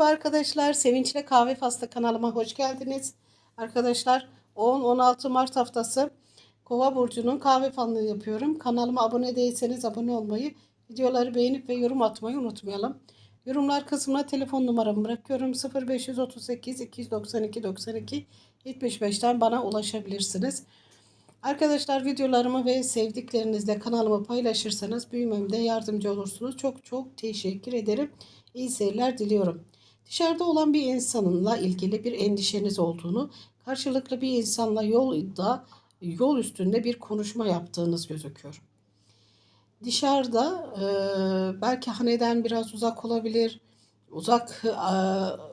Merhaba arkadaşlar. Sevinçle Kahve Faslı kanalıma hoş geldiniz. Arkadaşlar 10-16 Mart haftası Kova burcunun kahve falını yapıyorum. Kanalıma abone değilseniz abone olmayı, videoları beğenip ve yorum atmayı unutmayalım. Yorumlar kısmına telefon numaramı bırakıyorum. 0538 292 92 75'ten bana ulaşabilirsiniz. Arkadaşlar videolarımı ve sevdiklerinizle kanalımı paylaşırsanız büyümemde yardımcı olursunuz. Çok çok teşekkür ederim. İyi seyirler diliyorum. Dışarıda olan bir insanınla ilgili bir endişeniz olduğunu, karşılıklı bir insanla yolda yol üstünde bir konuşma yaptığınız gözüküyor. Dışarıda e, belki haneden biraz uzak olabilir, uzak e,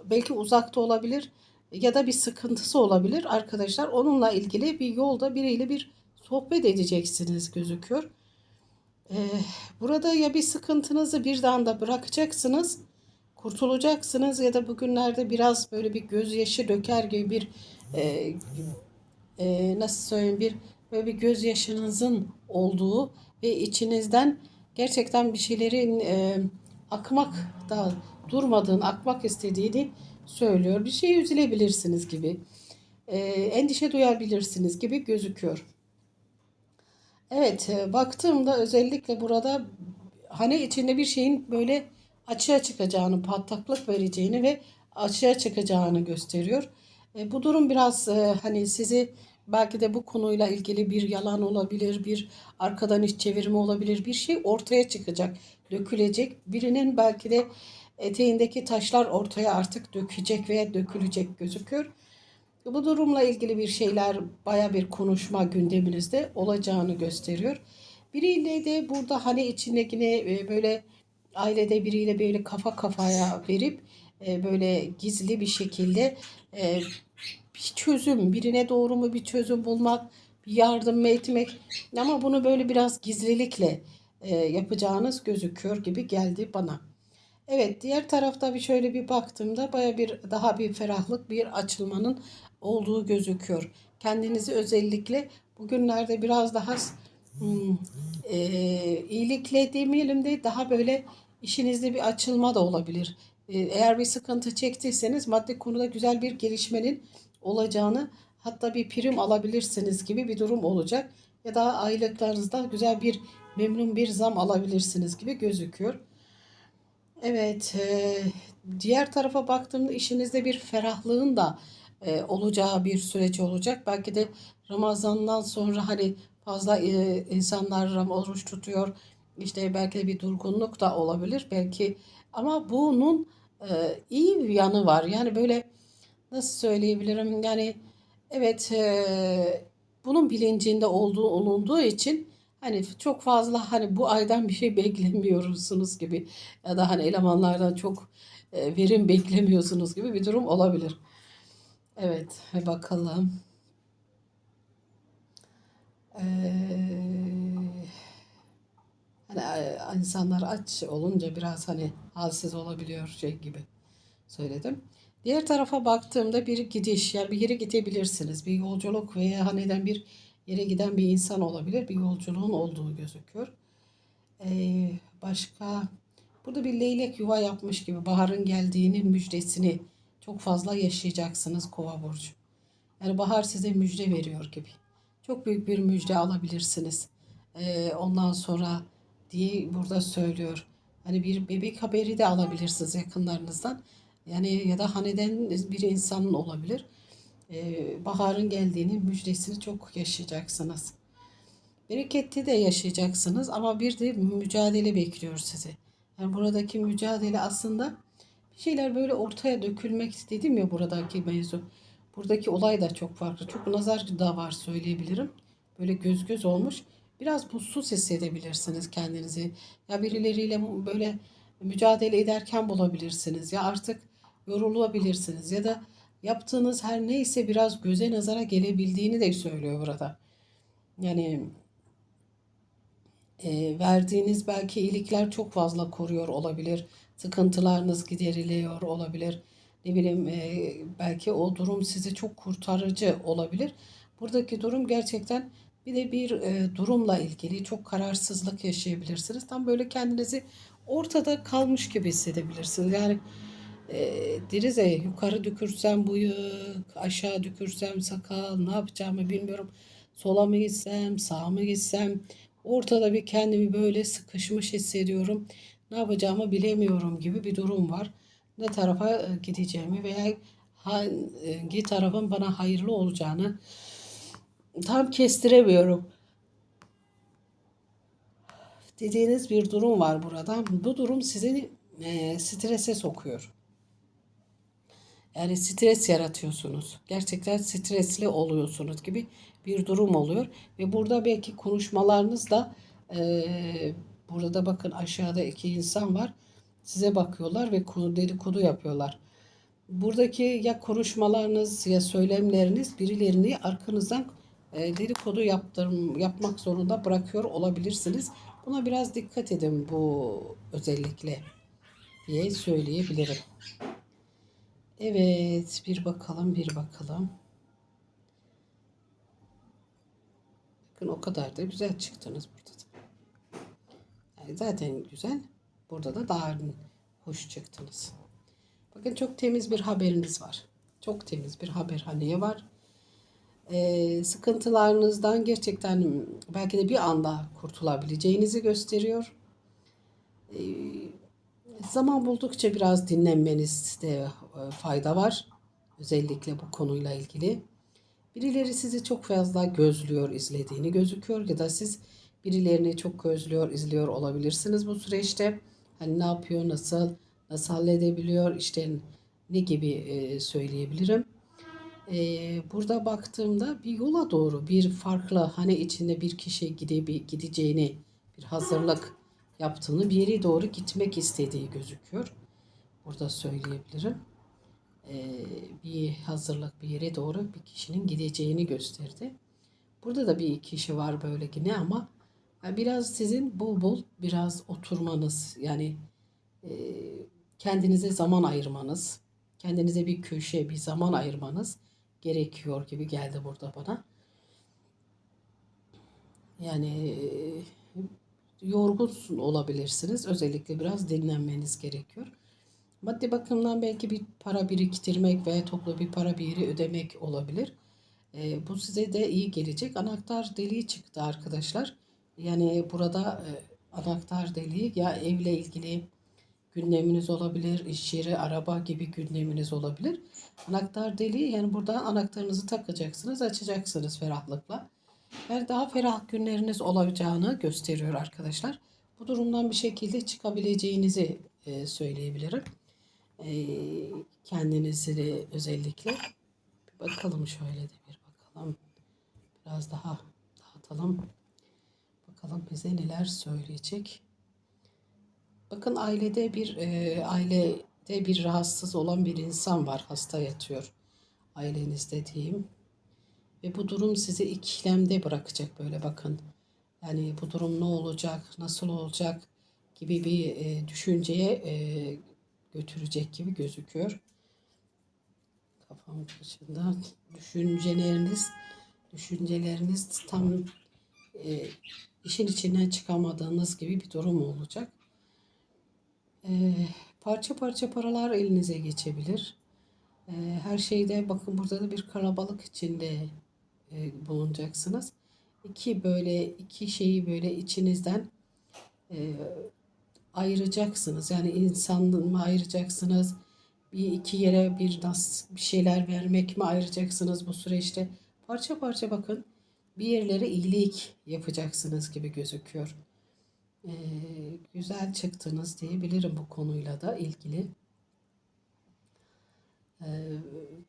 belki uzakta olabilir ya da bir sıkıntısı olabilir arkadaşlar. Onunla ilgili bir yolda biriyle bir sohbet edeceksiniz gözüküyor. Ee, burada ya bir sıkıntınızı birden de bırakacaksınız, kurtulacaksınız ya da bugünlerde biraz böyle bir gözyaşı döker gibi bir e, e, nasıl söyleyeyim bir böyle bir gözyaşınızın olduğu ve içinizden gerçekten bir şeylerin e, akmak da durmadığını, akmak istediğini söylüyor. Bir şey üzülebilirsiniz gibi, e, endişe duyabilirsiniz gibi gözüküyor. Evet, e, baktığımda özellikle burada hani içinde bir şeyin böyle açığa çıkacağını, patlaklık vereceğini ve açığa çıkacağını gösteriyor. E, bu durum biraz e, hani sizi belki de bu konuyla ilgili bir yalan olabilir, bir arkadan iş çevirme olabilir, bir şey ortaya çıkacak, dökülecek. Birinin belki de eteğindeki taşlar ortaya artık dökecek veya dökülecek gözüküyor. Bu durumla ilgili bir şeyler baya bir konuşma gündeminizde olacağını gösteriyor. Biriyle de burada hani içindekine e, böyle ailede biriyle böyle kafa kafaya verip e, böyle gizli bir şekilde e, bir çözüm, birine doğru mu bir çözüm bulmak, bir yardım etmek ama bunu böyle biraz gizlilikle yapacağınız gözüküyor gibi geldi bana. Evet diğer tarafta bir şöyle bir baktığımda baya bir daha bir ferahlık bir açılmanın olduğu gözüküyor. Kendinizi özellikle bugünlerde biraz daha hmm, e, iyilikle demeyelim de daha böyle işinizde bir açılma da olabilir. E, eğer bir sıkıntı çektiyseniz maddi konuda güzel bir gelişmenin olacağını hatta bir prim alabilirsiniz gibi bir durum olacak. Ya da aylıklarınızda güzel bir memnun bir zam alabilirsiniz gibi gözüküyor. Evet, e, diğer tarafa baktığımda işinizde bir ferahlığın da e, olacağı bir süreç olacak. Belki de Ramazan'dan sonra hani fazla e, insanlar oruç tutuyor. İşte belki bir durgunluk da olabilir belki. Ama bunun e, iyi bir yanı var. Yani böyle nasıl söyleyebilirim? Yani evet e, bunun bilincinde olduğu olunduğu için Hani çok fazla hani bu aydan bir şey beklemiyorsunuz gibi ya da hani elemanlardan çok e, verim beklemiyorsunuz gibi bir durum olabilir. Evet, bakalım. Ee, hani e, insanlar aç olunca biraz hani halsiz olabiliyor şey gibi söyledim. Diğer tarafa baktığımda bir gidiş yani bir yere gidebilirsiniz. Bir yolculuk veya haneden bir yere giden bir insan olabilir. Bir yolculuğun olduğu gözüküyor. Ee, başka burada bir leylek yuva yapmış gibi baharın geldiğinin müjdesini çok fazla yaşayacaksınız kova burcu. Yani bahar size müjde veriyor gibi. Çok büyük bir müjde alabilirsiniz. Ee, ondan sonra diye burada söylüyor. Hani bir bebek haberi de alabilirsiniz yakınlarınızdan. Yani ya da haneden bir insanın olabilir e, baharın geldiğini müjdesini çok yaşayacaksınız. Bereketli de yaşayacaksınız ama bir de mücadele bekliyor sizi. Yani buradaki mücadele aslında bir şeyler böyle ortaya dökülmek dedim ya buradaki mevzu. Buradaki olay da çok farklı. Çok nazar da var söyleyebilirim. Böyle göz göz olmuş. Biraz mutsuz hissedebilirsiniz kendinizi. Ya birileriyle böyle mücadele ederken bulabilirsiniz. Ya artık yorulabilirsiniz. Ya da yaptığınız her neyse biraz göze nazara gelebildiğini de söylüyor burada. Yani e, verdiğiniz belki iyilikler çok fazla koruyor olabilir. Sıkıntılarınız gideriliyor olabilir. Ne bileyim e, belki o durum sizi çok kurtarıcı olabilir. Buradaki durum gerçekten bir de bir e, durumla ilgili çok kararsızlık yaşayabilirsiniz. Tam böyle kendinizi ortada kalmış gibi hissedebilirsiniz. Yani e, deriz yukarı dükürsem bıyık, aşağı dükürsem sakal ne yapacağımı bilmiyorum. Sola mı gitsem, sağa mı gitsem ortada bir kendimi böyle sıkışmış hissediyorum. Ne yapacağımı bilemiyorum gibi bir durum var. Ne tarafa e, gideceğimi veya hangi tarafın bana hayırlı olacağını tam kestiremiyorum dediğiniz bir durum var burada. Bu durum sizi e, strese sokuyor. Yani stres yaratıyorsunuz. Gerçekten stresli oluyorsunuz gibi bir durum oluyor. Ve burada belki konuşmalarınız da e, burada bakın aşağıda iki insan var. Size bakıyorlar ve dedikodu yapıyorlar. Buradaki ya konuşmalarınız ya söylemleriniz birilerini arkanızdan e, dedikodu yaptırım, yapmak zorunda bırakıyor olabilirsiniz. Buna biraz dikkat edin bu özellikle diye söyleyebilirim. Evet bir bakalım bir bakalım. Bakın o kadar da güzel çıktınız burada da. Yani zaten güzel. Burada da daha hoş çıktınız. Bakın çok temiz bir haberiniz var. Çok temiz bir haber hani var. Ee, sıkıntılarınızdan gerçekten belki de bir anda kurtulabileceğinizi gösteriyor. Ee, zaman buldukça biraz dinlenmenizde e, fayda var. Özellikle bu konuyla ilgili. Birileri sizi çok fazla gözlüyor, izlediğini gözüküyor ya da siz birilerini çok gözlüyor, izliyor olabilirsiniz bu süreçte. Hani ne yapıyor, nasıl, nasıl halledebiliyor, işte ne gibi e, söyleyebilirim. E, burada baktığımda bir yola doğru bir farklı hani içinde bir kişi gide, gideceğini bir hazırlık yaptığını bir yere doğru gitmek istediği gözüküyor. Burada söyleyebilirim. E, bir hazırlık bir yere doğru bir kişinin gideceğini gösterdi. Burada da bir kişi var böyle yine ama biraz sizin bol bol biraz oturmanız yani e, kendinize zaman ayırmanız, kendinize bir köşe, bir zaman ayırmanız gerekiyor gibi geldi burada bana. Yani e, yorgun olabilirsiniz. Özellikle biraz dinlenmeniz gerekiyor. Maddi bakımdan belki bir para biriktirmek veya toplu bir para bir yere ödemek olabilir. E, bu size de iyi gelecek. Anahtar deliği çıktı arkadaşlar. Yani burada e, anahtar deliği ya evle ilgili gündeminiz olabilir, iş yeri, araba gibi gündeminiz olabilir. Anahtar deliği yani burada anahtarınızı takacaksınız, açacaksınız ferahlıkla. Yani daha ferah günleriniz olacağını gösteriyor arkadaşlar. Bu durumdan bir şekilde çıkabileceğinizi e, söyleyebilirim. E, kendinizi de özellikle. Bir bakalım şöyle de bir bakalım. Biraz daha dağıtalım. Bakalım bize neler söyleyecek. Bakın ailede bir e, ailede bir rahatsız olan bir insan var. Hasta yatıyor. Ailenizde diyeyim. Ve bu durum sizi ikilemde bırakacak böyle bakın. Yani bu durum ne olacak, nasıl olacak gibi bir e, düşünceye e, götürecek gibi gözüküyor. Kafam dışında düşünceleriniz düşünceleriniz tam e, işin içinden çıkamadığınız gibi bir durum olacak. E, parça parça paralar elinize geçebilir. E, her şeyde bakın burada da bir kalabalık içinde e, bulunacaksınız. İki böyle iki şeyi böyle içinizden e, ayıracaksınız. Yani insanlığı mı ayıracaksınız? Bir iki yere bir nas bir şeyler vermek mi ayıracaksınız bu süreçte? Parça parça bakın bir yerlere iyilik yapacaksınız gibi gözüküyor. Ee, güzel çıktınız diyebilirim bu konuyla da ilgili. Ee,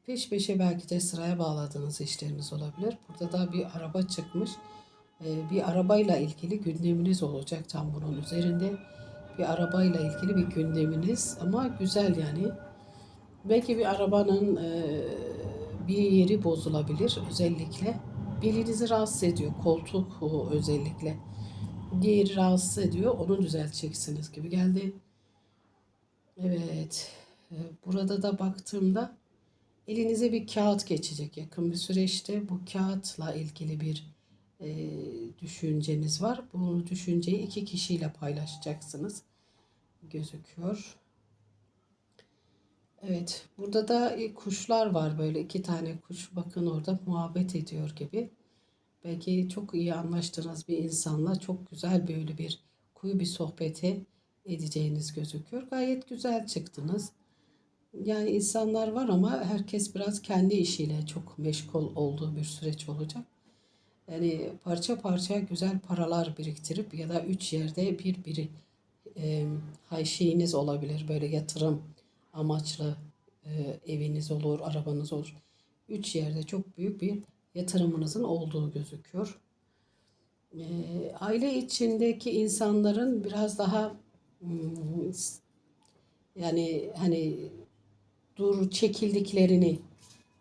peş peşe belki de sıraya bağladığınız işleriniz olabilir. Burada da bir araba çıkmış. Ee, bir arabayla ilgili gündeminiz olacak tam bunun üzerinde. Bir arabayla ilgili bir gündeminiz ama güzel yani. Belki bir arabanın e, bir yeri bozulabilir özellikle. Belinizi rahatsız ediyor koltuk özellikle. Diğeri rahatsız ediyor onu düzelteceksiniz gibi geldi. Evet. Ee, burada da baktığımda elinize bir kağıt geçecek yakın bir süreçte. Bu kağıtla ilgili bir e, düşünceniz var. Bu düşünceyi iki kişiyle paylaşacaksınız. Gözüküyor. Evet, burada da e, kuşlar var böyle iki tane kuş. Bakın orada muhabbet ediyor gibi. Belki çok iyi anlaştığınız bir insanla çok güzel böyle bir kuyu bir sohbeti edeceğiniz gözüküyor. Gayet güzel çıktınız. Yani insanlar var ama herkes biraz kendi işiyle çok meşgul olduğu bir süreç olacak. Yani parça parça güzel paralar biriktirip ya da üç yerde bir biri e, hay şeyiniz olabilir. Böyle yatırım amaçlı e, eviniz olur, arabanız olur. Üç yerde çok büyük bir yatırımınızın olduğu gözüküyor. E, aile içindeki insanların biraz daha hmm, yani hani dur çekildiklerini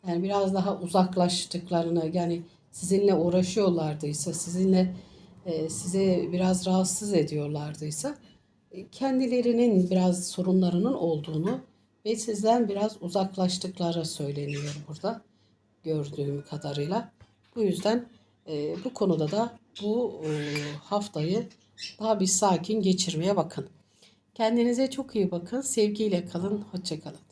yani biraz daha uzaklaştıklarını yani sizinle uğraşıyorlardıysa sizinle e, size biraz rahatsız ediyorlardıysa e, kendilerinin biraz sorunlarının olduğunu ve sizden biraz uzaklaştıkları söyleniyor burada gördüğüm kadarıyla. Bu yüzden e, bu konuda da bu e, haftayı daha bir sakin geçirmeye bakın. Kendinize çok iyi bakın. Sevgiyle kalın. Hoşça kalın.